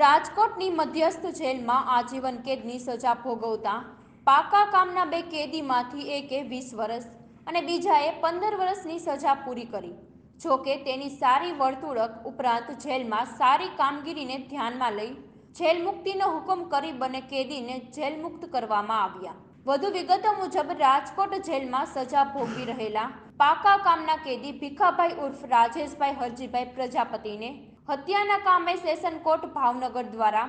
રાજકોટની મધ્યસ્થ જેલમાં આજીવન કેદની સજા ભોગવતા પાકા કામના બે કેદીમાંથી એકે વીસ વર્ષ અને બીજાએ પંદર વર્ષની સજા પૂરી કરી. જો કે તેની સારી વર્તુળક ઉપરાંત જેલમાં સારી કામગીરીને ધ્યાનમાં લઈ જેલ મુક્તિનો હુકમ કરી બંને કેદીને જેલ મુક્ત કરવામાં આવ્યા. વધુ વિગતો મુજબ રાજકોટ જેલમાં સજા ભોગવી રહેલા પાકા કામના કેદી ભીખાભાઈ ઉર્ફ રાજેશભાઈ હરજીભાઈ પ્રજાપતિને હત્યાના કામે સેશન કોર્ટ ભાવનગર દ્વારા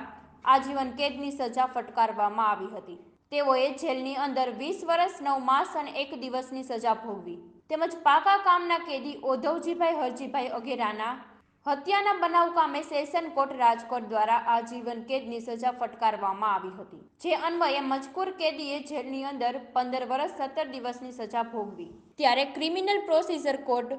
આજીવન કેદની સજા ફટકારવામાં આવી હતી. તેઓએ જેલની અંદર વીસ વર્ષ, નવ માસ અને એક દિવસની સજા ભોગવી. તેમજ પાકા કામના કેદી ઓધવજીભાઈ, હરજીભાઈ અગેરાના હત્યાના બનાવ કામે સેશન કોર્ટ રાજકોટ દ્વારા આજીવન કેદની સજા ફટકારવામાં આવી હતી. જે અન્વયે મજકૂર કેદીએ જેલની અંદર પંદર વર્ષ, સત્તર દિવસની સજા ભોગવી. ત્યારે ક્રિમિનલ પ્રોસિજર કોડ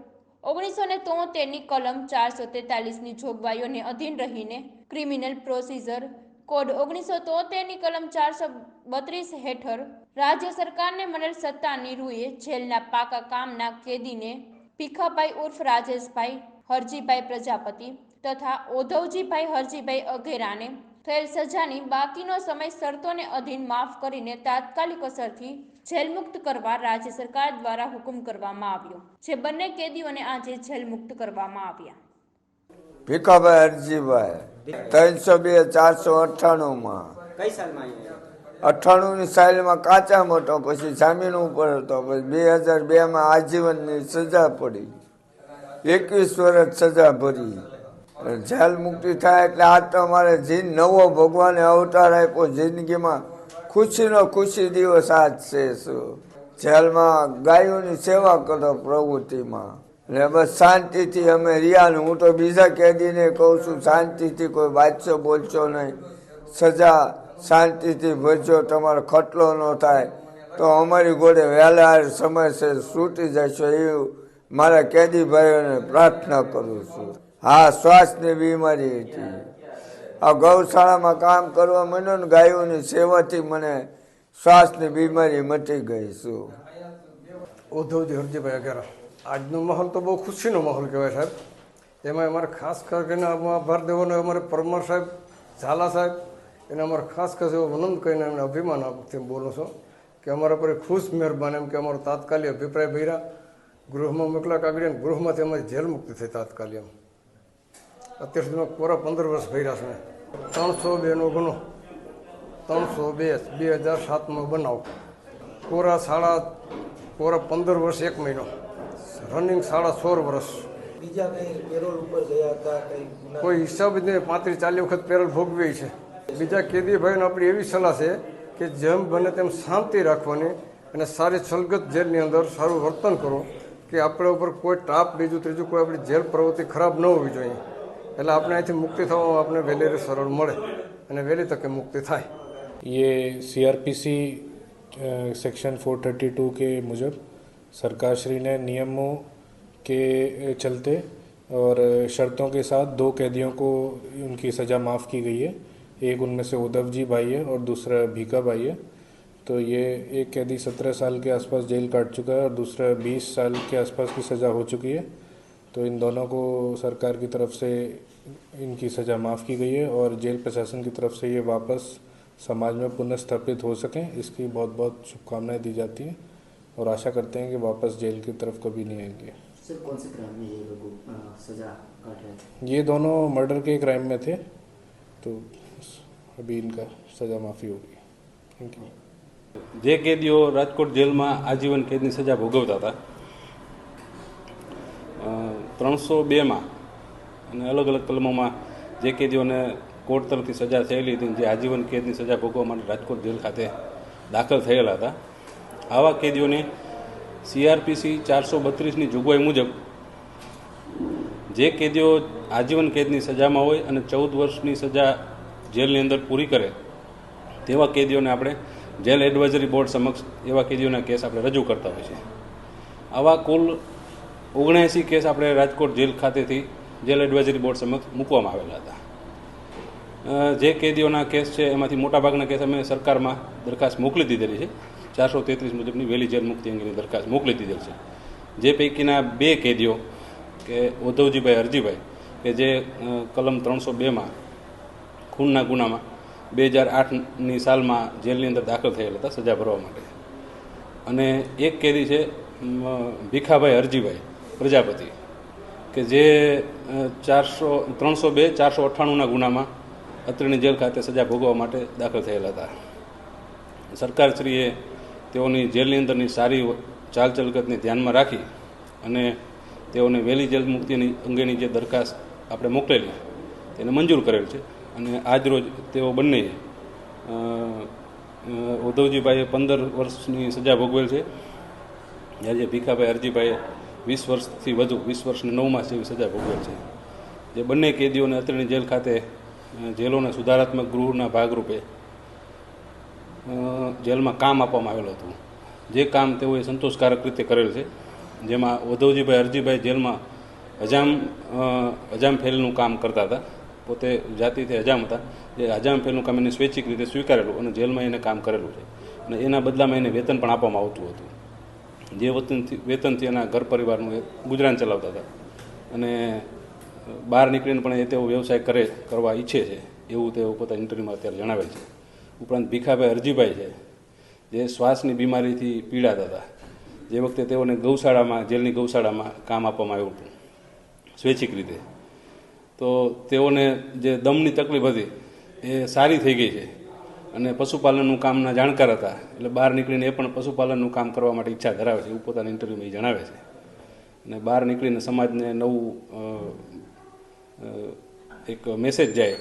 ઓગણીસો ને તોતેરની કલમ ચારસો તેતાલીસની જોગવાઈઓને અધીન રહીને ક્રિમિનલ પ્રોસિજર કોડ ઓગણીસો તોતેરની કલમ ચારસો બત્રીસ હેઠળ રાજ્ય સરકારને મળેલ સત્તાની રૂએ જેલના પાકા કામના કેદીને ભીખાભાઈ ઉર્ફ રાજેશભાઈ, હરજીભાઈ પ્રજાપતિ તથા ઓધવજીભાઈ હરજીભાઈ અઘેરાને થયેલ સજાની બાકીનો સમય શરતોને અધીન માફ કરીને તાત્કાલિક અસરથી જેલમુક્ત કરવા રાજ્ય સરકાર દ્વારા હુકમ કરવામાં આવ્યો જે બંને કેદીઓને આજે જેલમુક્ત કરવામાં આવ્યા. ભીખાભાઈ હરજીભાઈ ત્રણસો બે ચારસો અઠ્ઠાણુંમાં. કઈ સાલમાં અઠ્ઠાણુંની સાલમાં કાચા મોટો પછી જામીન ઉપર હતો પછી બે હજાર બેમાં આજીવનની સજા પડી. એકવીસ વર્ષ સજા ભરી. જેલ મુક્તિ થાય એટલે આ તો અમારે જીન નવો ભગવાને અવતાર આપ્યો જિંદગીમાં. ખુશીનો ખુશી દિવસ આજ છે શું? જેલમાં ગાયોની સેવા કરો પ્રવૃત્તિમાં. ને બસ શાંતિથી અમે રહ્યા હું તો બીજા કેદીને કહું છું, શાંતિથી કોઈ બાદશો બોલશો નહીં. સજા શાંતિથી ભરજો તમારો ખટલો ન થાય. તો અમારી ગોળે વહેલા સમયસર છૂટી જશો એવું મારા કેદી ભાઈઓને પ્રાર્થના કરું છું. હા, શ્વાસની બીમારી હતી. આ ગૌશાળામાં કામ કરવા માંડ્યો ને ગાયોની સેવાથી મને શ્વાસની બીમારી મટી ગઈ છું. ઉદ્ધવજી હરજીભાઈ અઘેરા આજનો માહોલ તો બહુ ખુશીનો માહોલ કહેવાય સાહેબ. એમાં અમારે ખાસ કરીને આભાર દેવાનો અમારે પરમાર સાહેબ, ઝાલા સાહેબ, એને અમારે ખાસ ખાસ એવો વનંદ કરીને એમને અભિમાન આપથી બોલું છું કે અમારા પર ખુશ મહેરબાન એમ કે અમારો તાત્કાલિક અભિપ્રાય ભર્યા ગૃહમાં મોકલા કાગડી અને ગૃહમાંથી અમારી જેલ મુક્તિ થઈ તાત્કાલિક એમ. અત્યાર સુધીમાં પૂરા પંદર વર્ષ ભર્યા છે. ત્રણસો બેનો ગુનો. ત્રણસો બે બે હજાર સાતનો બનાવ. કોરા સાડા કોરા પંદર વર્ષ એક મહિનો. રનિંગ સાડા સોળ વર્ષ. બીજા કઈ પેરોલ ઉપર ગયા હતા કઈ કોઈ હિસાબ જ નહીં પાંત્રીસ ચાલીસ વખત પેરોલ ભોગવી છે. બીજા કેદી ભાઈને આપણી એવી સલાહ છે કે જેમ બને તેમ શાંતિ રાખવાની અને સારી સલગત જેલની અંદર સારું વર્તન કરો કે આપણા ઉપર કોઈ ટાપ બીજું ત્રીજું કોઈ આપણી જેલ પ્રવૃત્તિ ખરાબ ન હોવી જોઈએ. એટલે આપણે અહીંથી મુક્તિ થવામાં આપણે વહેલી સરળ મળે અને વહેલી તકે મુક્તિ થાય ये सीआरपीसी सेक्शन 432 के मुजब सरकारश्री ने नियमों के चलते और शर्तों के साथ दो कैदियों को उनकी सज़ा माफ़ की गई है एक उनमें से उद्धव जी भाई है और दूसरा भीका भाई है तो ये एक कैदी सत्रह साल के आसपास जेल काट चुका है और दूसरा बीस साल के आसपास की सज़ा हो चुकी है तो इन दोनों को सरकार की तरफ से इनकी सज़ा माफ़ की गई है और जेल प्रशासन की तरफ से ये वापस समाज में पुनः स्थापित हो सकें इसकी बहुत बहुत शुभकामनाएं दी जाती हैं और आशा करते हैं कि वापस जेल की तरफ कभी नहीं आएंगे सर कौन से क्राइम में ये लोग अ, सजा काट रहे थे ये दोनों मर्डर के क्राइम में थे तो अभी इनका सज़ा माफ़ी होगी थैंक यू જે કેદીઓ રાજકોટ જેલમાં આજીવન કેદની સજા ભોગવતા હતા ત્રણસો બેમાં. અને અલગ અલગ કલમોમાં જે કેદીઓને કોર્ટ તરફથી સજા થયેલી હતી જે આજીવન કેદની સજા ભોગવવા માટે રાજકોટ જેલ ખાતે દાખલ થયેલા હતા. આવા કેદીઓને સીઆરપીસી ચારસો બત્રીસની જોગવાઈ મુજબ જે કેદીઓ આજીવન કેદની સજામાં હોય અને ચૌદ વર્ષની સજા જેલની અંદર પૂરી કરે તેવા કેદીઓને આપણે જેલ એડવાઇઝરી બોર્ડ સમક્ષ એવા કેદીઓના કેસ આપણે રજૂ કરતા હોય છે આવા કુલ ઓગણએંસી કેસ આપણે રાજકોટ જેલ ખાતેથી જેલ એડવાઇઝરી બોર્ડ સમક્ષ મૂકવામાં આવેલા હતા. જે કેદીઓના કેસ છે, એમાંથી મોટાભાગના કેસ અમે સરકારમાં દરખાસ્ત મોકલી દીધેલી છે. ચારસો તેત્રીસ મુજબની વહેલી જેલ મુક્તિ અંગેની દરખાસ્ત મોકલી દીધેલ છે. જે પૈકીના બે કેદીઓ, કે ઉદ્ધવજીભાઈ હરજીભાઈ કે જે કલમ ત્રણસો બેમાં, ખૂનના ગુનામાં બે હજાર આઠની સાલમાં જેલની અંદર દાખલ થયેલા હતા, સજા ભરવા માટે. અને એક કેદી છે ભીખાભાઈ હરજીભાઈ પ્રજાપતિ, કે જે ચારસો, ત્રણસો બે, ચારસો અઠ્ઠાણુંના ગુનામાં અત્રેની જેલ ખાતે સજા ભોગવવા માટે દાખલ થયેલા હતા. સરકારશ્રીએ તેઓની જેલની અંદરની સારી ચાલચલકતને ધ્યાનમાં રાખી અને તેઓને વહેલી જેલ મુક્તિની અંગેની જે દરખાસ્ત આપણે મોકલેલી, તેને મંજૂર કરેલ છે. અને આજરોજ તેઓ બંને ઉદ્ધવજીભાઈએ પંદર વર્ષની સજા ભોગવેલ છે. જ્યારે ભીખાભાઈ અરજીભાઈએ વીસ વર્ષથી વધુ, વીસ વર્ષને નવમાં જેવી સજા ભોગવેલ છે. જે બંને કેદીઓને અત્રેની જેલ ખાતે જેલોના સુધારાત્મક ગૃહના ભાગરૂપે જેલમાં કામ આપવામાં આવેલું હતું. જે કામ તેઓએ સંતોષકારક રીતે કરેલ છે, જેમાં ઉદ્ધવજીભાઈ અરજીભાઈ જેલમાં હજામ હજામ ફેલનું કામ કરતા હતા. પોતે જાતિથી હજામ હતા. જે હજામ ફેલનું કામ એને સ્વૈચ્છિક રીતે સ્વીકારેલું અને જેલમાં એને કામ કરેલું છે. અને એના બદલામાં એને વેતન પણ આપવામાં આવતું હતું. જે વતનથી વેતનથી એના ઘર પરિવારનું એ ગુજરાન ચલાવતા હતા. અને બહાર નીકળીને પણ એ તેઓ વ્યવસાય કરે, કરવા ઈચ્છે છે. એવું તેઓ પોતાના ઇન્ટરવ્યૂમાં અત્યારે જણાવે છે. ઉપરાંત ભીખાભાઈ અરજીભાઈ છે, જે શ્વાસની બીમારીથી પીડાતા હતા. જે વખતે તેઓને ગૌશાળામાં, જેલની ગૌશાળામાં કામ આપવામાં આવ્યું હતું, સ્વૈચ્છિક રીતે. તો તેઓને જે દમની તકલીફ હતી, એ સારી થઈ ગઈ છે. અને પશુપાલનનું કામના જાણકાર હતા. એટલે બહાર નીકળીને એ પણ પશુપાલનનું કામ કરવા માટે ઈચ્છા ધરાવે છે. એવું પોતાના ઇન્ટરવ્યૂમાં એ જણાવે છે. અને બહાર નીકળીને સમાજને નવું એક મેસેજ જાય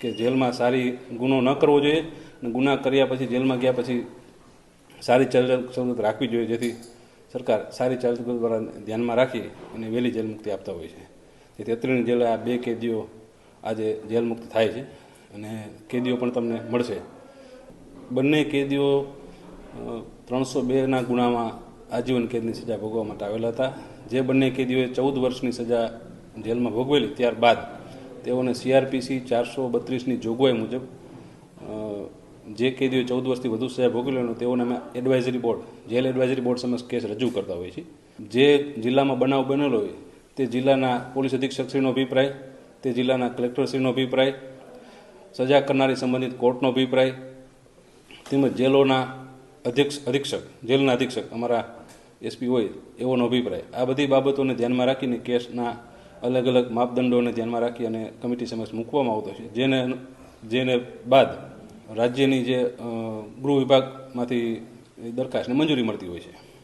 કે જેલમાં સારી ગુનો ન કરવો જોઈએ અને ગુના કર્યા પછી જેલમાં ગયા પછી સારી ચાલ સવલત રાખવી જોઈએ જેથી સરકાર સારી ચાલ દ્વારા ધ્યાનમાં રાખી અને વહેલી જેલ મુક્તિ આપતા હોય છે. તેથી અત્રેની જેલ આ બે કેદીઓ આજે જેલ મુક્ત થાય છે અને કેદીઓ પણ તમને મળશે. બંને કેદીઓ ત્રણસો બેના ગુનામાં આજીવન કેદની સજા ભોગવવા માટે આવેલા હતા. જે બંને કેદીઓએ ચૌદ વર્ષની સજા જેલમાં ભોગવેલી ત્યારબાદ તેઓને સીઆરપીસી ચારસો બત્રીસની જોગવાઈ મુજબ જે કેદીઓ ચૌદ વર્ષથી વધુ સજા ભોગવેલી તેઓને અમે advisory board jail advisory board સમક્ષ કેસ રજૂ કરતા હોઈએ છીએ. જે જિલ્લામાં બનાવ બનેલો હોય, તે જિલ્લાના પોલીસ અધિક્ષકશ્રીનો અભિપ્રાય, તે જિલ્લાના કલેક્ટરશ્રીનો અભિપ્રાય, સજા કરનારી સંબંધિત કોર્ટનો અભિપ્રાય તેમજ જેલોના અધ્યક્ષ, અધિક્ષક, જેલના અધિક્ષક અમારા એસપી હોય એવોનો અભિપ્રાય. આ બધી બાબતોને ધ્યાનમાં રાખીને કેસના અલગ અલગ માપદંડોને ધ્યાનમાં રાખી અને કમિટી સમક્ષ મૂકવામાં આવતો છે. જેને જેને બાદ રાજ્યની જે ગૃહ વિભાગમાંથી દરખાસ્તને મંજૂરી મળતી હોય છે.